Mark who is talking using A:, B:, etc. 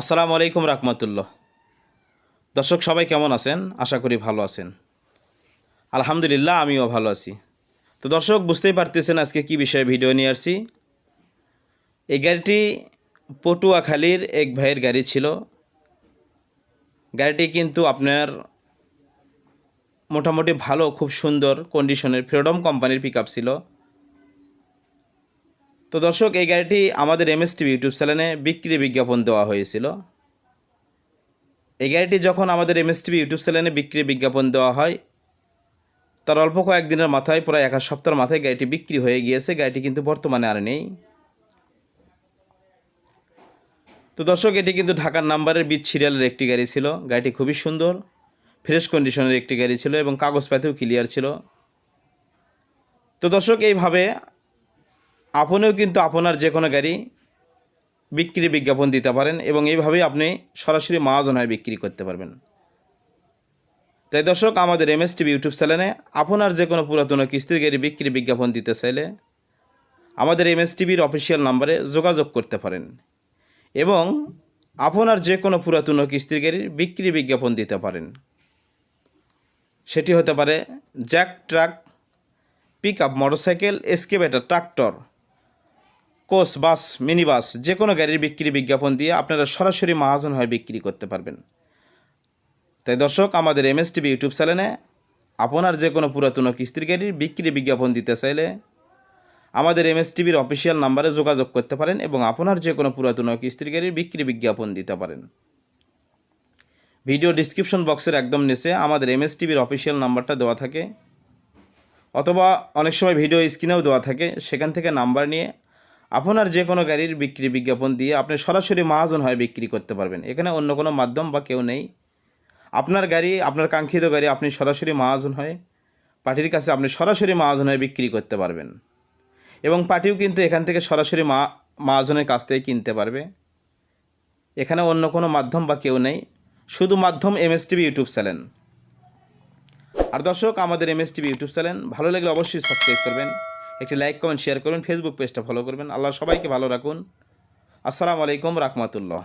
A: আসসালামু আলাইকুম রাহমাতুল্লাহ। দর্শক, সবাই কেমন আছেন? আশা করি ভালো আছেন। আলহামদুলিল্লাহ, আমিও ভালো আছি। তো দর্শক, বুঝতেই পারতেছেন আজকে কি বিষয়ে ভিডিও নিয়ে আসছি। এই গাড়িটি পটুয়াখালীর এক ভাইয়ের গাড়ি ছিল। গাড়িটি কিন্তু আপনার মোটামুটি ভালো, খুব সুন্দর কন্ডিশনের ফ্রিডম কোম্পানির পিক ছিল। তো দর্শক, এই গাড়িটি আমাদের এমএস টিভি ইউটিউব চ্যানেলে বিক্রি, বিজ্ঞাপন দেওয়া হয়েছিল। এই গাড়িটি যখন আমাদের এমএস টিভি ইউটিউব চ্যানেলে বিক্রি, বিজ্ঞাপন দেওয়া হয়, তার অল্প কয়েকদিনের মাথায়, প্রায় এক সপ্তাহের মাথায় গাড়িটি বিক্রি হয়ে গিয়েছে। গাড়িটি কিন্তু বর্তমানে আর নেই। তো দর্শক, এটি কিন্তু ঢাকার নাম্বারের বিচ সিরিয়ালের একটি গাড়ি ছিল। গাড়িটি খুবই সুন্দর, ফ্রেশ কন্ডিশনের একটি গাড়ি ছিল এবং কাগজপাতিও ক্লিয়ার ছিল। তো দর্শক, এইভাবে আপনিও কিন্তু আপনার যে কোনো গাড়ি বিক্রি, বিজ্ঞাপন দিতে পারেন এবং এইভাবেই আপনি সরাসরি মহাজন হয়ে বিক্রি করতে পারবেন। তাই দর্শক, আমাদের এম এস টিভি ইউটিউব চ্যানেলে আপনার যে কোনো পুরাতন কিস্তির গাড়ি বিক্রি, বিজ্ঞাপন দিতে চাইলে আমাদের এম এস টিভির অফিসিয়াল নাম্বারে যোগাযোগ করতে পারেন এবং আপনার যে কোনো পুরাতন কিস্তির গাড়ির বিক্রি, বিজ্ঞাপন দিতে পারেন। সেটি হতে পারে jack truck pick up motorcycle, excavator, tractor coach, bus mini bus যে কোনো গাড়ির বিক্রি বিজ্ঞাপন দিয়ে আপনারা সরাসরি মহাজন হয়ে বিক্রি করতে পারবেন। তাই দর্শক, আমাদের এম এস টিভি ইউটিউব চ্যানেলে আপনার যে কোনো পুরাতন কিস্তির গাড়ির বিক্রি বিজ্ঞাপন দিতে চাইলে আমাদের এম এস টিভির অফিসিয়াল নাম্বারে যোগাযোগ করতে পারেন এবং আপনার যে কোনো পুরাতন কিস্তির গাড়ির বিক্রি বিজ্ঞাপন দিতে পারেন। ভিডিও ডিসক্রিপশন বক্সের একদম নিচে আমাদের এম এস টিভির অফিসিয়াল নাম্বারটা দেওয়া থাকে, অথবা অনেক সময় ভিডিও স্ক্রিনেও দেওয়া থাকে, সেখান থেকে নাম্বার নিয়ে আপনার যে কোনো গাড়ির বিক্রি বিজ্ঞাপন দিয়ে আপনি সরাসরি মহাজন হয়ে বিক্রি করতে পারবেন। এখানে অন্য কোনো মাধ্যম বা কেউ নেই। আপনার গাড়ি, আপনার কাঙ্ক্ষিত গাড়ি আপনি সরাসরি মহাজন হয়ে, পার্টির কাছে আপনি সরাসরি মহাজন হয়ে বিক্রি করতে পারবেন। এবং পার্টিও কিন্তু এখান থেকে সরাসরি মা মহাজনের কাছ থেকে কিনতে পারবে। এখানে অন্য কোনো মাধ্যম বা কেউ নেই। শুধু মাধ্যম M S TV YouTube channel. আর দর্শক, আমাদের M S TV YouTube channel ভালো লাগলে অবশ্যই সাবস্ক্রাইব করবেন। একটি লাইক কমেন্ট শেয়ার করবেন ফেসবুক পেজটা ফলো করবেন। আল্লাহ সবাইকে ভালো রাখুন। আসসালামু আলাইকুম রাহমাতুল্লাহ।